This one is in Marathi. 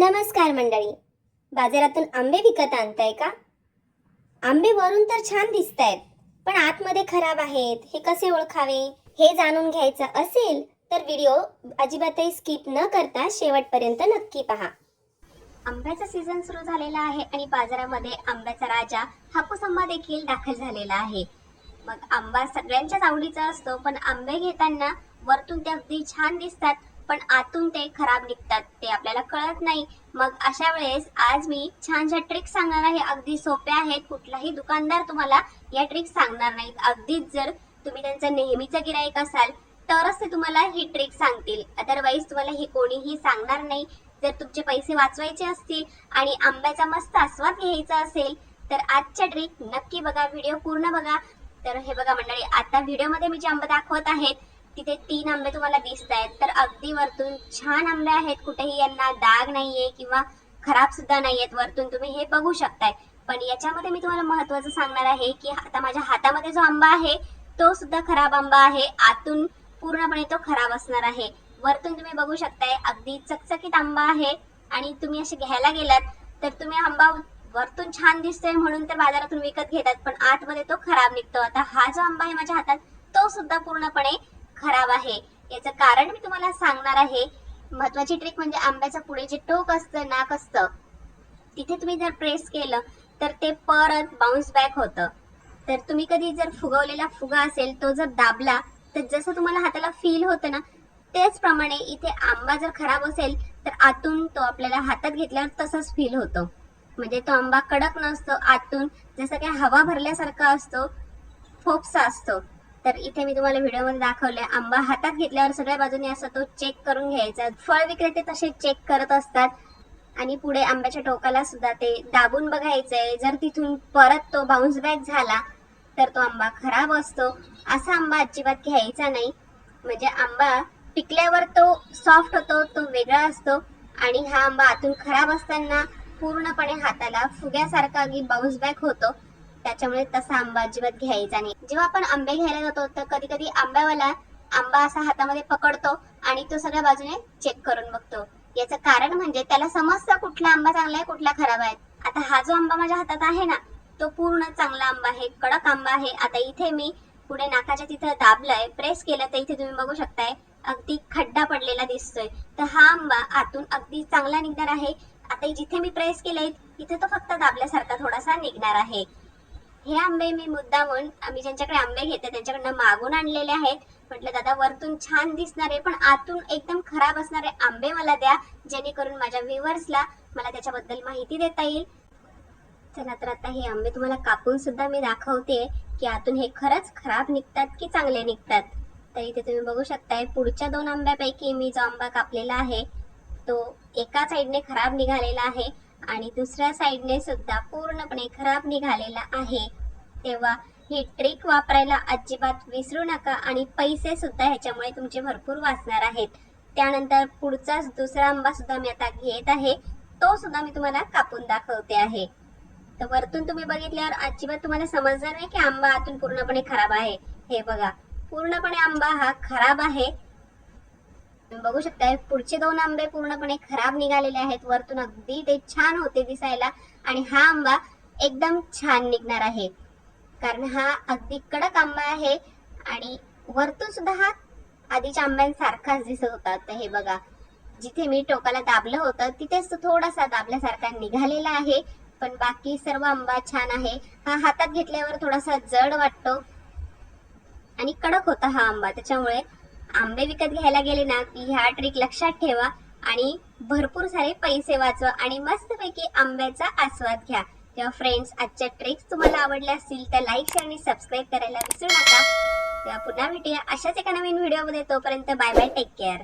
नमस्कार मंडळी. बाजारातून आंबे विकत आणताय का? आंबे वरून तर छान दिसत आहेत पण आतमध्ये खराब आहेत हे कसे ओळखावे? हे जाणून घ्यायचं असेल तर व्हिडिओ अजिबातही स्किप न करता शेवटपर्यंत नक्की पहा. आंब्याचा सीझन सुरू झालेला आहे आणि बाजारामध्ये आंब्याचा राजा हापूस आंबा देखील दाखल झालेला आहे. मग आंबा सगळ्यांच्याच आवडीचा असतो पण आंबे घेताना वरतून ते अगदी छान दिसतात. पण आतून ते खराब निघतात ते आपल्याला कळत नाही. मग अशा वेळेस आज मी छानशा ट्रिक्स सांगणार आहे. अगदी सोप्या आहेत. कुठलाही दुकानदार तुम्हाला या ट्रिक्स सांगणार नाहीत. अगदीच जर तुम्ही त्यांचा नेहमीचा गिराईक असाल तरच ते तुम्हाला ही ट्रिक सांगतील. अदरवाईज तुम्हाला हे कोणीही सांगणार नाही. जर तुमचे पैसे वाचवायचे असतील आणि आंब्याचा मस्त आस्वाद घ्यायचा असेल तर आजच्या ट्रिक नक्की बघा. व्हिडिओ पूर्ण बघा. तर हे बघा मंडळी आता व्हिडिओमध्ये मी जे आंबा दाखवत आहेत तिथे तीन आंबे तुम्हाला दिसत आहेत. तर अगदी वरतून छान आंबे आहेत. कुठेही यांना डाग नाहीये किंवा खराब सुद्धा नाहीयेत. वरतून तुम्ही हे बघू शकताय. पण याच्यामध्ये मी तुम्हाला महत्वाचं सांगणार आहे की आता माझ्या हातामध्ये जो आंबा आहे तो सुद्धा खराब आंबा आहे. आतून पूर्णपणे तो खराब असणार आहे. वरतून तुम्ही बघू शकताय अगदी चकचकीत आंबा आहे आणि तुम्ही असे घ्यायला गेलात तर तुम्ही आंबा वरतून छान दिसतोय म्हणून तर बाजारातून विकत घेतात. पण आतमध्ये तो खराब निघतो. आता हा जो आंबा आहे माझ्या हातात तो सुद्धा पूर्णपणे खराब आहे. याचं कारण मी तुम्हाला सांगणार आहे. महत्वाची ट्रिक म्हणजे आंब्याच्या पुढे जे टोक असतं नाक असतं तिथे तुम्ही जर प्रेस केलं तर ते परत बाउन्स बॅक होतं. तर तुम्ही कधी जर फुगवलेला फुगा असेल तो जर दाबला तर जसं तुम्हाला हाताला फील होतं ना त्याचप्रमाणे इथे आंबा जर खराब असेल तर आतून तो आपल्याला हातात घेतल्यावर तसंच फील होतो. म्हणजे तो आंबा कडक नसतो आतून जसं काही हवा भरल्यासारखा असतो फोपसा असतो. तर इथे मी तुम्हाला व्हिडिओमध्ये दाखवलंय आंबा हातात घेतल्यावर सगळ्या बाजूने असं तो चेक करून घ्यायचा. फळ विक्रेते तसे चेक करत असतात. आणि पुढे आंब्याच्या टोकाला सुद्धा ते दाबून बघायचंय. जर तिथून परत तो बाउन्स बॅक झाला तर तो आंबा खराब असतो. असा आंबा अजिबात घ्यायचा नाही. म्हणजे आंबा पिकल्यावर तो सॉफ्ट होतो तो वेगळा असतो. आणि हा आंबा आतून खराब असताना पूर्णपणे हाताला फुग्यासारखा अगदी बाउन्स बॅक होतो. त्याच्यामुळे तसा आंबा अजिबात घ्यायचा नाही. जेव्हा आपण आंबे घ्यायला जातो तर कधी कधी आंब्यावाला आंबा असा हातामध्ये पकडतो आणि तो सगळ्या बाजूने चेक करून बघतो. याचं कारण म्हणजे त्याला समजतं कुठला आंबा चांगला आहे कुठला खराब आहे. आता हा जो आंबा माझ्या हातात आहे ना तो पूर्ण चांगला आंबा आहे कडक आंबा आहे. आता इथे मी पुढे नाकाच्या तिथं दाबलाय प्रेस केलं तर इथे तुम्ही बघू शकताय अगदी खड्डा पडलेला दिसतोय. तर हा आंबा आतून अगदी चांगला निघणार आहे. आता जिथे मी प्रेस केलंय तिथे तो फक्त दाबल्यासारखा थोडासा निघणार आहे. हे आंबे मी मुद्दामून आम्ही ज्यांच्याकडे आंबे घेते त्यांच्याकडनं मागून आणलेले आहेत. म्हटलं दादा वरतून छान दिसणारे पण आतून एकदम खराब असणारे आंबे मला द्या जेणेकरून माझ्या व्ह्युअर्सला मला त्याच्याबद्दल माहिती देता येईल. चला तर आता हे आंबे तुम्हाला कापून सुद्धा मी दाखवते की आतून हे खरंच खराब निघतात की चांगले निघतात. तर इथे तुम्ही बघू शकताय पुढच्या दोन आंब्यापैकी मी जो आंबा कापलेला आहे तो एका साईडने खराब निघालेला आहे. आणि दुसऱ्या साईडने सुद्धा पूर्णपणे खराब निघालेला आहे. तेव्हा ही ट्रिक वापरायला अजिबात विसरू नका आणि पैसे सुद्धा ह्याच्यामुळे तुमचे भरपूर वाचणार आहेत. त्यानंतर पुढचाच दुसरा आंबा सुद्धा मी आता घेत आहे. तो सुद्धा मी तुम्हाला कापून दाखवते आहे. तर वरतून तुम्ही बघितल्यावर अजिबात तुम्हाला समजणार नाही की आंबा आतून पूर्णपणे खराब आहे. हे बघा पूर्णपणे आंबा हा खराब आहे. तुम्ही बघू शकता पुढचे दोन आंबे पूर्णपणे खराब निघालेले आहेत. वरतून अगदी ते छान होते दिसायला आणि हा आंबा एकदम छान निघणार आहे. कारण हा अगदी कडक आंबा आहे आणि वरतून सुद्धा हा आधीच्या आंब्यांसारखाच दिसत होता. तर हे बघा जिथे मी टोकाला दाबलं होतं तिथेच तो थोडासा दाबल्यासारखा निघालेला आहे. पण बाकी सर्व आंबा छान आहे. हा हातात घेतल्यावर थोडासा जड वाटतो आणि कडक होता हा आंबा. त्याच्यामुळे आंबे विकत घ्यायला गेले ना की ह्या ट्रिक लक्षात ठेवा आणि भरपूर सारे पैसे वाचवा आणि मस्तपैकी आंब्याचा आस्वाद घ्या. तेव्हा फ्रेंड्स आजच्या ट्रिक्स तुम्हाला आवडल्या असतील तर लाईक शेअर आणि सबस्क्राईब करायला विसरू नका. तेव्हा पुन्हा भेटूया अशाच एका नवीन व्हिडिओमध्ये तोपर्यंत बाय बाय टेक केअर